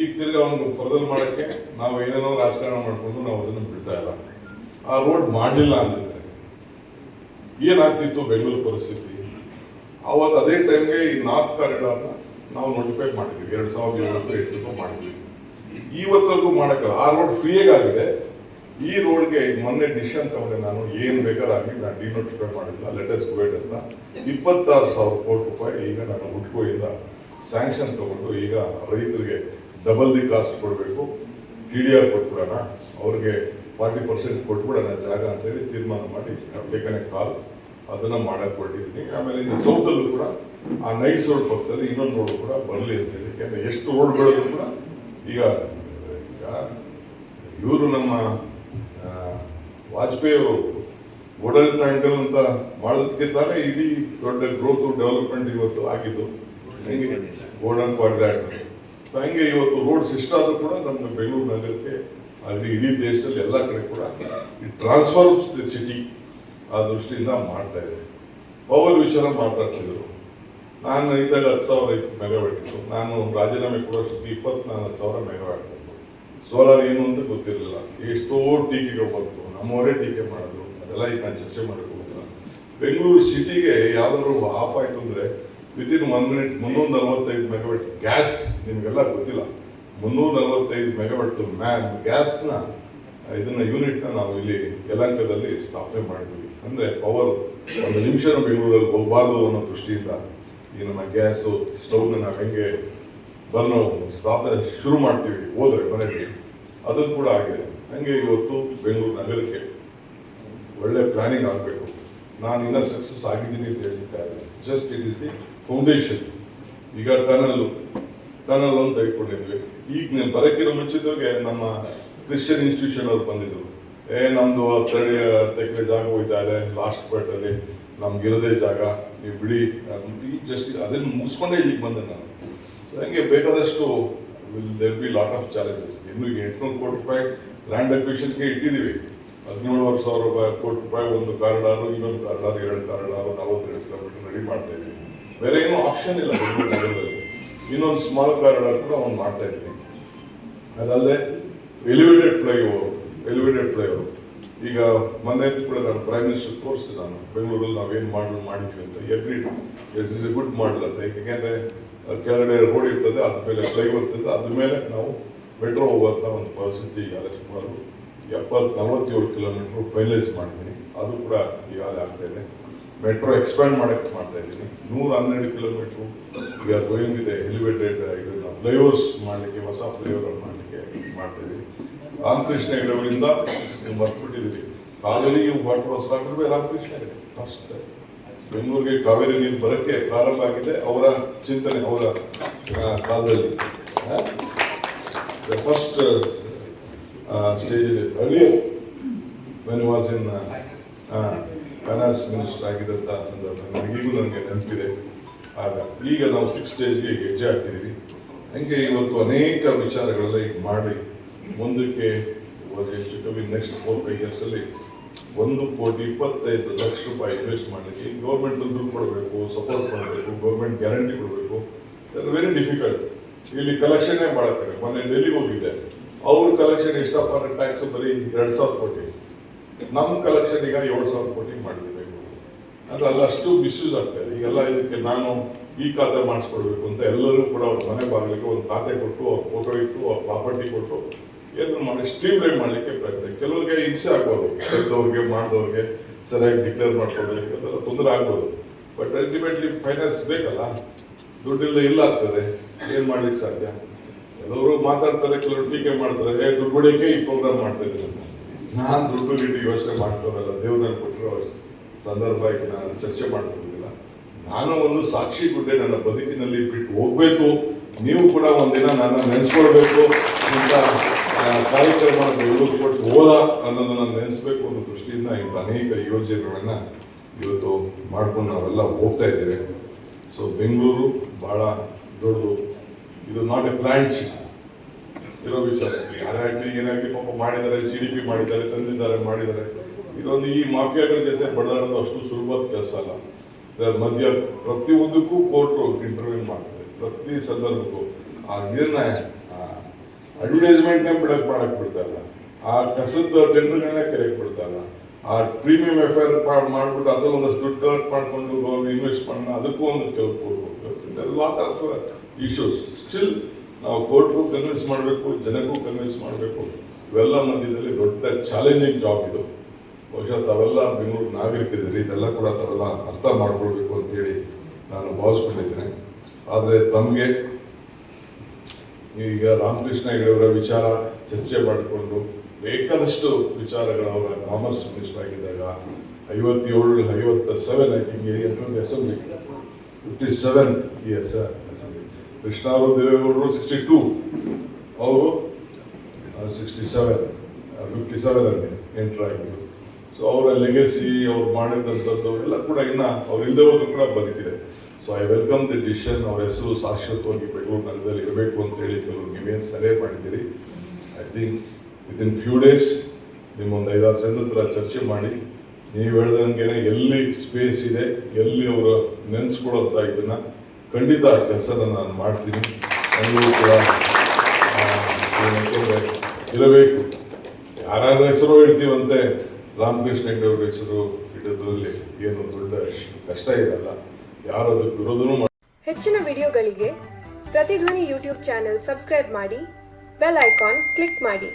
ಈಗ ತಿರ್ಗಿ ಅವನು ಫರ್ದರ್ ಮಾಡಕ್ಕೆ ನಾವು ಏನೇನೋ ರಾಜಕಾರಣ ಮಾಡ್ಕೊಂಡು ನಾವು ಅದನ್ನು ಬಿಡ್ತಾ ಇಲ್ಲ. ಆ ರೋಡ್ ಮಾಡಲಿಲ್ಲ ಅಂದಿದ್ರೆ ಏನಾಗ್ತಿತ್ತು ಬೆಂಗಳೂರು ಪರಿಸ್ಥಿತಿ? ಅವತ್ತು ಅದೇ ಟೈಮ್ಗೆ ಈ ನಾಲ್ಕು ಕಾರಿಡಾರ್ನ ನಾವು ನೋಟಿಫೈ ಮಾಡಿದ್ವಿ. ಎರಡ್ ಸಾವಿರದ ಏಳು ಎಂಟಕ್ಕೂ ಮಾಡಿದ್ವಿ. ಇವತ್ತರೆಗೂ ಮಾಡಕ್ಕೆ ಆ ರೋಡ್ ಫ್ರೀಯಾಗಿದೆ ಈ ರೋಡ್ಗೆ ಮೊನ್ನೆ ಡಿಸಿಷನ್ ತಗೊಂಡೆ ನಾನು, ಏನ್ ಆಗಿ ನಾನು ಡಿನೋಟಿಫೈ ಮಾಡಿಲ್ಲ ಲೆಟೆಸ್ಟ್ ವೇಟ್ ಅಂತ. ಇಪ್ಪತ್ತಾರು ಸಾವಿರ ಕೋಟಿ ರೂಪಾಯಿ ಈಗ ನಾನು ಹುಟ್ಕೋಯಿಂದ ಸ್ಯಾಂಕ್ಷನ್ ತಗೊಂಡು ಈಗ ರೈತರಿಗೆ ಡಬಲ್ ದಿ ಕಾಸ್ಟ್ ಕೊಡಬೇಕು. ಟಿ ಡಿ ಆರ್ ಕೊಟ್ಬಿಡೋಣ. ಅವ್ರಿಗೆ ಫಾರ್ಟಿ ಪರ್ಸೆಂಟ್ ಕೊಟ್ಬಿಡೋಣ ಜಾಗ ಅಂತೇಳಿ ತೀರ್ಮಾನ ಮಾಡಿ ಟೇಕನೆ ಕಾಲ್ ಅದನ್ನು ಮಾಡಕ್ಕೆ ಆಮೇಲೆ ಇನ್ನು ಸೌತಲ್ಲೂ ಕೂಡ ಆ ನೈಸ್ ರೋಡ್ ಪಕ್ಕದಲ್ಲಿ ಇನ್ನೊಂದು ರೋಡ್ ಕೂಡ ಬರಲಿ ಅಂತೇಳಿ ಯಾಕೆಂದರೆ ಎಷ್ಟು ರೋಡ್ಗಳಿಗೂ ಕೂಡ ಈಗ ಈಗ ಇವರು ನಮ್ಮ ವಾಜಪೇಯಿ ಅವರು ಒಡಲ್ ಟ್ಯಾಂಕಲ್ ಅಂತ ಮಾಡೋದಕ್ಕೆ ಇಡೀ ದೊಡ್ಡ ಗ್ರೋತ್ ಡೆವಲಪ್ಮೆಂಟ್ ಇವತ್ತು ಆಗಿದ್ದು. ಗೋಲ್ಡನ್ ಕ್ವಾಡ್ರಾಟ್ ಹಂಗೆ ಇವತ್ತು ರೋಡ್ಸ್ ಇಷ್ಟಾದರೂ ಕೂಡ ನಮ್ಮ ಬೆಂಗಳೂರು ನಗರಕ್ಕೆ ಅಲ್ಲಿ ಇಡೀ ದೇಶದಲ್ಲಿ ಎಲ್ಲ ಕಡೆ ಕೂಡ ಈ ಟ್ರಾನ್ಸ್ಫರ್ ಸಿಟಿ ಆ ದೃಷ್ಟಿಯಿಂದ ಮಾಡ್ತಾ ಇದೆ. ಪವರ್ ವಿಚಾರ ಮಾತಾಡ್ತಿದ್ರು. ನಾನು ಇದ್ದಾಗ ಹತ್ತು ಸಾವಿರ ಇತ್ತು ಮೆಗಾವ್ಯಾಟ್ ನಾನು ರಾಜೀನಾಮೆ ಕೊಡೋಷ್ಟಕ್ಕೆ ಇಪ್ಪತ್ನಾಲ್ಕು ಸಾವಿರ ಮೆಗಾವ್ಯಾಟ್ ಬಂತು. ಸೋಲಾರ್ ಏನು ಅಂತ ಗೊತ್ತಿರಲಿಲ್ಲ. ಎಷ್ಟೋ ಟೀಕೆಗಳು ಬಂತು. ನಮ್ಮವರೇ ಟೀಕೆ ಮಾಡಿದ್ರು. ಅದೆಲ್ಲ ಈಗ ನಾನು ಚರ್ಚೆ ಮಾಡಕ್ಕೆ ಬೆಂಗಳೂರು ಸಿಟಿಗೆ ಯಾವ್ದಾದ್ರು ಆಫ್ ಆಯ್ತು ಅಂದ್ರೆ ವಿತಿನ್ ಒನ್ ಮಿನಿಟ್ ಮುನ್ನೂರ ನಲವತ್ತೈದು ಮೆಗಾವಟ್ ಗ್ಯಾಸ್ ನಿಮಗೆಲ್ಲ ಗೊತ್ತಿಲ್ಲ. ಮುನ್ನೂರ ನಲವತ್ತೈದು ಮೆಗಾವಟ್ ಮ್ಯಾನ್ ಗ್ಯಾಸ್ನ ಇದನ್ನ ಯೂನಿಟ್ನ ನಾವು ಇಲ್ಲಿ ಯಲಂಕದಲ್ಲಿ ಸ್ಥಾಪನೆ ಮಾಡಿದ್ವಿ. ಅಂದ್ರೆ ಪವರ್ ಒಂದು ನಿಮಿಷ ಬೆಂಗಳೂರಲ್ಲಿ ಹೋಗಬಾರ್ದು ಅನ್ನೋ ದೃಷ್ಟಿಯಿಂದ ಈ ನಮ್ಮ ಗ್ಯಾಸು ಸ್ಟೌವ್ನ ನಾವು ಹೆಂಗೆ ಬರ್ನೋ ಸ್ಥಾಪನೆ ಶುರು ಮಾಡ್ತೀವಿ, ಹೋದರೆ ಮನೆಗೆ ಅದು ಕೂಡ ಆಗಿದೆ ಹಂಗೆ ಇವತ್ತು ಬೆಂಗಳೂರು ನಗರಕ್ಕೆ ಒಳ್ಳೆ ಪ್ಲಾನಿಂಗ್ ಆಗಬೇಕು. ನಾನು ಇನ್ನೂ ಸಕ್ಸಸ್ ಆಗಿದ್ದೀನಿ ಅಂತ ಹೇಳ್ತಾ ಇದ್ದೀನಿ. Just it is the foundation ಈಗ ಟನಲ್ ಟನಲ್ ಅಂತ ಇಟ್ಕೊಂಡಿದ್ವಿ. ಈಗ ನೀವು ಬರಕ್ಕಿರೋ ಮುಂಚಿದ್ರಿಗೆ ನಮ್ಮ ಕ್ರಿಶ್ಚಿಯನ್ ಇನ್ಸ್ಟಿಟ್ಯೂಷನ್ ಅವ್ರು ಬಂದಿದ್ರು. ಏ, ನಮ್ದು ಹತ್ತೆರಡು ಎಕರೆ ಜಾಗ ಹೋಯ್ತಾ ಇದೆ ಲಾಸ್ಟ್ ಪಾಯಿಂಟ್ ಅಲ್ಲಿ. ನಮ್ಗೆ ಇರೋದೇ ಜಾಗ. ನೀವು ಬಿಡಿ. ಈಗ ಜಸ್ಟ್ ಅದನ್ನು ಮುಗಿಸ್ಕೊಂಡೇ ಇಲ್ಲಿಗೆ ಬಂದೆ ನಾನು. ಹಂಗೆ ಬೇಕಾದಷ್ಟು will there be lot of challenges ಇನ್ನು ಎಂಟ್ನೂರು ಕೋಟಿ ರೂಪಾಯಿ ಲ್ಯಾಂಡ್ ಅಕ್ವಿಷನ್ಗೆ ಇಟ್ಟಿದ್ದೀವಿ ಹದಿನೇಳುವರೆ ಸಾವಿರ ರೂಪಾಯಿ, ಕೋಟಿ ರೂಪಾಯಿ, ಒಂದು ಕಾರಿಡಾರು, ಇನ್ನೊಂದು ಕಾರಿಡಾರು, ಎರಡು ಕಾರಿಡಾರು, ನಲವತ್ತೆರಡು ಕಿಲೋಮೀಟರ್ ರೆಡಿ ಮಾಡ್ತಾ ಇದ್ದೀವಿ. ಬೇರೆ ಏನೂ ಆಪ್ಷನ್ ಇಲ್ಲ ಇನ್ನೊಂದು ಸ್ಮಾಲ್ ಕಾರಿಡಾರ್ ಕೂಡ ಅವ್ನು ಮಾಡ್ತಾ ಇದ್ದೀನಿ ಅದಲ್ಲದೆ ಎಲಿವೇಟೆಡ್ ಫ್ಲೈಓವರ್ ಎಲಿವೇಟೆಡ್ ಫ್ಲೈಓವರ್ ಈಗ ಮೊನ್ನೆ ಕೂಡ ನಾನು ಪ್ರೈಮ್ ಮಿನಿಸ್ಟರ್ ತೋರಿಸಿ ನಾನು. ಬೆಂಗಳೂರಲ್ಲಿ ನಾವೇನು ಮಾಡಲ್ ಮಾಡಿದ್ವಿ ಅಂತ. ಎವ್ರಿ ಎಸ್ ಇಸ್ ಎ ಗುಡ್ ಮಾಡಲ್ ಅಂತ. ಯಾಕೆಂದ್ರೆ ಕೆಳಗಡೆ ರೋಡ್ ಇರ್ತದೆ ಅದ್ರ ಮೇಲೆ ಫ್ಲೈಓವರ್ ಇರ್ತದೆ. ಅದ್ರ ಮೇಲೆ ನಾವು ಮೆಟ್ರೋ ಹೋಗುವಂಥ ಒಂದು ಪರಿಸ್ಥಿತಿ ಈಗ ಸುಮಾರು ಎಪ್ಪತ್ತು ನಲವತ್ತೇಳು ಕಿಲೋಮೀಟರ್ ಫೈನಲೈಸ್ ಮಾಡ್ತೀನಿ. ಅದು ಕೂಡ ಈಗಾಗಲೇ ಆಗ್ತಾ ಇದೆ. ಮೆಟ್ರೋ ಎಕ್ಸ್ಪ್ಯಾಂಡ್ ಮಾಡೋಕ್ಕೆ ಮಾಡ್ತಾ ಇದ್ದೀನಿ. ನೂರ ಹನ್ನೆರಡು ಕಿಲೋಮೀಟ್ರು ಈಗ ಗೋಯಿಂಗ್ ಇದೆ ಎಲಿವೇಟೆಡ್ ಇದನ್ನ ಫ್ಲೈಓವರ್ಸ್ ಮಾಡಲಿಕ್ಕೆ, ಹೊಸ ಫ್ಲೈಓವರ್ ಮಾಡಲಿಕ್ಕೆ ಮಾಡ್ತಾ ಇದ್ದೀವಿ ರಾಮಕೃಷ್ಣ ಹೆಗಡೆಯವರಿಂದ ನೀವು ಮರ್ತ್ಬಿಟ್ಟಿದ್ದೀರಿ. ಕಾವೇರಿಗೆ ವಾಟರ್ ಹೌಸ್ ಹಾಕಿದ್ರೆ ರಾಮಕೃಷ್ಣ ಹೆಗಡೆ ಫಸ್ಟ್ ಬೆಂಗಳೂರಿಗೆ ಕಾವೇರಿ ನೀರು ಬರೋಕ್ಕೆ ಪ್ರಾರಂಭ ಆಗಿದೆ. ಅವರ ಚಿಂತನೆ ಅವರ ಕಾಲದಲ್ಲಿ. ಫಸ್ಟ್ ಸ್ಟೇಜ್ ಅಲ್ಲಿ when was in finance minister ಆಗಿದ್ದಂಥ ಸಂದರ್ಭ ನನಗೀಗೂ ನನಗೆ ನೆನಪಿದೆ. ಆಗ ಈಗ ನಾವು ಸಿಕ್ಸ್ ಸ್ಟೇಜ್ಗೆ ಹೆಜ್ಜೆ ಹಾಕಿದ್ದೀವಿ ಹಂಗೆ ಇವತ್ತು ಅನೇಕ ವಿಚಾರಗಳೆಲ್ಲ ಈಗ ಮಾಡಿ ಮುಂದಕ್ಕೆ ಕಮ್ಮಿ ನೆಕ್ಸ್ಟ್ ಫೋರ್ ಫೈವ್ ಇಯರ್ಸಲ್ಲಿ ಒಂದು ಕೋಟಿ ಇಪ್ಪತ್ತೈದು ಲಕ್ಷ ರೂಪಾಯಿ ಇನ್ವೆಸ್ಟ್ ಮಾಡಲಿಕ್ಕೆ ಗೌರ್ಮೆಂಟ್ ದುಡ್ಡು ಕೊಡಬೇಕು ಸಪೋರ್ಟ್ ಮಾಡಬೇಕು ಗೌರ್ಮೆಂಟ್ ಗ್ಯಾರಂಟಿ ಕೊಡಬೇಕು. ವೆರಿ ಡಿಫಿಕಲ್ಟ್ ಇಲ್ಲಿ ಕಲೆಕ್ಷನ್ನೇ ಮಾಡಕ್ಕೆ ಮೊನ್ನೆ ಡೆಲ್ಲಿಗೆ ಹೋಗಿದ್ದೆ. ಅವ್ರ ಕಲೆಕ್ಷನ್ ಎಷ್ಟಪ್ಪ ಅಂದ್ರೆ ಟ್ಯಾಕ್ಸ್ ಬರೀ ಎರಡು ಸಾವಿರ ಕೋಟಿ. ನಮ್ಮ ಕಲೆಕ್ಷನ್ ಈಗ ಏಳು ಸಾವಿರ ಕೋಟಿ ಮಾಡಬೇಕು ಅದೆಲ್ಲ ಅಂದ್ರೆ ಅಲ್ಲಷ್ಟು ಮಿಸ್ಯೂಸ್ ಆಗ್ತಾ ಇದೆ. ಈಗೆಲ್ಲ ಇದಕ್ಕೆ ನಾನು ಈ ಖಾತೆ ಮಾಡಿಸ್ಕೊಡ್ಬೇಕು ಅಂತ ಎಲ್ಲರೂ ಕೂಡ ಅವ್ರ ಮನೆ ಬಾಗಿಲಿಗೆ ಒಂದು ಖಾತೆ ಕೊಟ್ಟು, ಅವ್ರ ಫೋಟೋ ಇಟ್ಟು, ಅವ್ರ ಪ್ರಾಪರ್ಟಿ ಕೊಟ್ಟು ಏನು ಮಾಡಿ ಸ್ಟ್ರೀಮ್ ಲೈನ್ ಮಾಡಲಿಕ್ಕೆ ಪ್ರಯತ್ನ. ಕೆಲವರಿಗೆ ಹಿಂಸೆ ಆಗ್ಬೋದು. ಕರೆದವ್ರಿಗೆ ಮಾಡಿದವ್ರಿಗೆ, ಸರಿಯಾಗಿ ಡಿಕ್ಲೇರ್ ಮಾಡ್ಕೊಳ್ಬೇಕು ಅದೆಲ್ಲ ತೊಂದರೆ ಆಗ್ಬೋದು. ಬಟ್ ಅಲ್ಟಿಮೇಟ್ಲಿ ಫೈನಾನ್ಸ್ ಬೇಕಲ್ಲ. ದುಡ್ಡಿಲ್ಲದೆ ಇಲ್ಲ ಆಗ್ತದೆ. ಏನು ಮಾಡ್ಲಿಕ್ಕೆ ಸಾಧ್ಯ? ಕೆಲವರು ಮಾತಾಡ್ತಾರೆ, ಕೆಲವರು ಟೀಕೆ ಮಾಡ್ತಾರೆ, ಏ, ದುಡ್ಡು ಈ ಪ್ರೋಗ್ರಾಮ್ ಮಾಡ್ತಾ ಇದ್ದೀನಿ ನಾನು ದುಡ್ಡು ಗಿಡ್ಡು ಯೋಚನೆ ಮಾಡ್ಕೋರಲ್ಲ ದೇವ್ರನ್ನ ಕೊಟ್ಟಿರೋ ಸಂದರ್ಭ ನಾನು ಚರ್ಚೆ ಮಾಡ್ಕೊಂಡಿಲ್ಲ. ನಾನು ಒಂದು ಸಾಕ್ಷಿ ಗುಡ್ಡೆ ನನ್ನ ಬದುಕಿನಲ್ಲಿ ಬಿಟ್ಟು ಹೋಗ್ಬೇಕು. ನೀವು ಕೂಡ ಒಂದಿನ ನನ್ನ ನೆನೆಸ್ಕೊಳ್ಬೇಕು. ಅಂತ ಕಾರ್ಯಕ್ರಮ ಕೊಟ್ಟು ಹೋದ ಅನ್ನೋದನ್ನ ನೆನೆಸ್ಬೇಕು ಅನ್ನೋ ದೃಷ್ಟಿಯಿಂದ ಇಂಥ ಅನೇಕ ಯೋಜನೆಗಳನ್ನು ಇವತ್ತು ಮಾಡ್ಕೊಂಡು ನಾವೆಲ್ಲ ಹೋಗ್ತಾ ಇದ್ದೇವೆ. ಸೊ ಬೆಂಗಳೂರು ಭಾಳ ದೊಡ್ಡದು. ಇದು ನಾಟ್ ಎ ಪ್ಲಾಂಟ್ ಇರೋ ವಿಚಾರ. ಯಾರಾಗ್ಲಿ ಏನಾಗ್ಲಿ ಪಾಪ ಮಾಡಿದ್ದಾರೆ ಸಿ ಡಿ ಪಿ ಮಾಡಿದ್ದಾರೆ, ತಂದಿದ್ದಾರೆ, ಮಾಡಿದ್ದಾರೆ. ಇದೊಂದು ಈ ಮಾಫಿಯಾಗಳ ಜೊತೆ ಬಡದಾಡೋದು ಅಷ್ಟು ಸುಲಭದ ಕೆಲಸ ಅಲ್ಲ. ಮಧ್ಯ ಪ್ರತಿಯೊಂದಕ್ಕೂ ಕೋರ್ಟು ಇಂಟರ್ವ್ಯೂ ಮಾಡ್ತದೆ. ಪ್ರತಿ ಸಂದರ್ಭಕ್ಕೂ. ಆ ಇದನ್ನ ಅಡ್ವರ್ಟೈಸ್ಮೆಂಟ್ನೇ ಬಿಡಕ್ ಮಾಡಕ್ ಬಿಡ್ತಾ ಇಲ್ಲ. ಆ ಕಸದ ಟೆಂಡರ್ಗಳನ್ನ ಕರೆಕ್ಟ್ ಬಿಡ್ತಾ ಇಲ್ಲ. ಆ ಪ್ರೀಮಿಯಂ ಎಫ್ ಐ ಆರ್ ಮಾಡ್ಬಿಟ್ಟು ಅದ್ರಲ್ಲಿ ಒಂದಷ್ಟು ದುಡ್ಡು ಕಲೆಕ್ಟ್ ಮಾಡ್ಕೊಂಡು ಇನ್ವೆಸ್ಟ್ ಮಾಡೋಣ, ಅದಕ್ಕೂ ಒಂದು ಕೆಲವು ಲಾಟ್ ಆಫ್ ಇಶ್ಯೂಸ್ ಸ್ಟಿಲ್ ನಾವು ಕೋರ್ಟ್ಗೂ ಕನ್ವಿನ್ಸ್ ಮಾಡಬೇಕು, ಜನಕ್ಕೂ ಕನ್ವಿನ್ಸ್ ಮಾಡಬೇಕು. ಇವೆಲ್ಲ ಮಧ್ಯದಲ್ಲಿ ದೊಡ್ಡ ಚಾಲೆಂಜಿಂಗ್ ಜಾಬ್ ಇದು. ಬಹುಶಃ ತಾವೆಲ್ಲ ಬೆಂಗಳೂರು ನಾಗರಿಕರಿದ್ದೀರಿ, ಇದೆಲ್ಲ ಕೂಡ ತಾವೆಲ್ಲ ಅರ್ಥ ಮಾಡ್ಕೊಳ್ಬೇಕು ಅಂತೇಳಿ ನಾನು ಭಾವಿಸ್ಕೊಂಡಿದ್ದೇನೆ. ಆದರೆ ತಮಗೆ ಈಗ ರಾಮಕೃಷ್ಣ ಹೆಗಡೆಯವರ ವಿಚಾರ ಚರ್ಚೆ ಮಾಡಿಕೊಂಡು ಬೇಕಾದಷ್ಟು ವಿಚಾರಗಳು ಅವರ ಕಾಮರ್ಸ್ ಮಿನಿಸ್ಟರ್ ಆಗಿದ್ದಾಗ ಐವತ್ತೇಳು, ಐವತ್ತ seven I think assembly fifty seven years assembly ಕೃಷ್ಣಾರು ದೇವೇಗೌಡರು ಸಿಕ್ಸ್ಟಿ ಟೂ ಅವರು ಸಿಕ್ಸ್ಟಿ ಸೆವೆನ್ ಫಿಫ್ಟಿ ಸೆವೆನ್ ಅಲ್ಲಿ ಸೊ ಅವರ ಲೆಗೆಸಿ ಅವ್ರು ಮಾಡಿದಂಥದ್ದು ಎಲ್ಲ ಕೂಡ ಇನ್ನ ಅವ್ರು ಇಲ್ಲದೆ ಹೋದ್ರು ಕೂಡ ಬದುಕಿದೆ. So I welcome the decision ಅವ್ರ ಹೆಸರು ಶಾಶ್ವತವಾಗಿ ಬೆಂಗಳೂರು ನಗರದಲ್ಲಿ ಇರಬೇಕು ಅಂತ ಹೇಳಿ ಕೆಲವು ನೀವೇನು ಸಲಹೆ ಮಾಡಿದ್ದೀರಿ? I think within few days ನಿಮ್ಮ ಒಂದು ಐದಾರು ಜನದ ಹತ್ರ ಚರ್ಚೆ ಮಾಡಿ. ನೀವು ಹೇಳ್ದಂಗೆ ಎಲ್ಲಿ ಸ್ಪೇಸ್ ಇದೆ, ಎಲ್ಲಿ ಅವರು ನೆನೆಸ್ಕೊಳ್ಳೋಂಥ ಇದನ್ನ ಖಂಡಿತ ಆ ಕೆಲಸನ ನಾನು ಮಾಡ್ತೀನಿ. ನನಗೂ ಕೂಡ ಇರಬೇಕು. ಯಾರ್ಯಾರ ಹೆಸರು ಇಡ್ತೀವಂತೆ ರಾಮಕೃಷ್ಣ ಹೆಗ್ಡೆ ಅವ್ರ ಹೆಸರು ಇಡೋದ್ರಲ್ಲಿ ಏನು ದೊಡ್ಡ ಕಷ್ಟ ಇರಲ್ಲ. ಯಾರು ಅದಕ್ಕೆ ವಿರೋಧನೂ ಹೆಚ್ಚಿನ ವಿಡಿಯೋಗಳಿಗೆ ಪ್ರತಿಧ್ವನಿ ಯೂಟ್ಯೂಬ್ ಚಾನೆಲ್ ಸಬ್ಸ್ಕ್ರೈಬ್ ಮಾಡಿ, ಬೆಲ್ ಐಕಾನ್ ಕ್ಲಿಕ್ ಮಾಡಿ.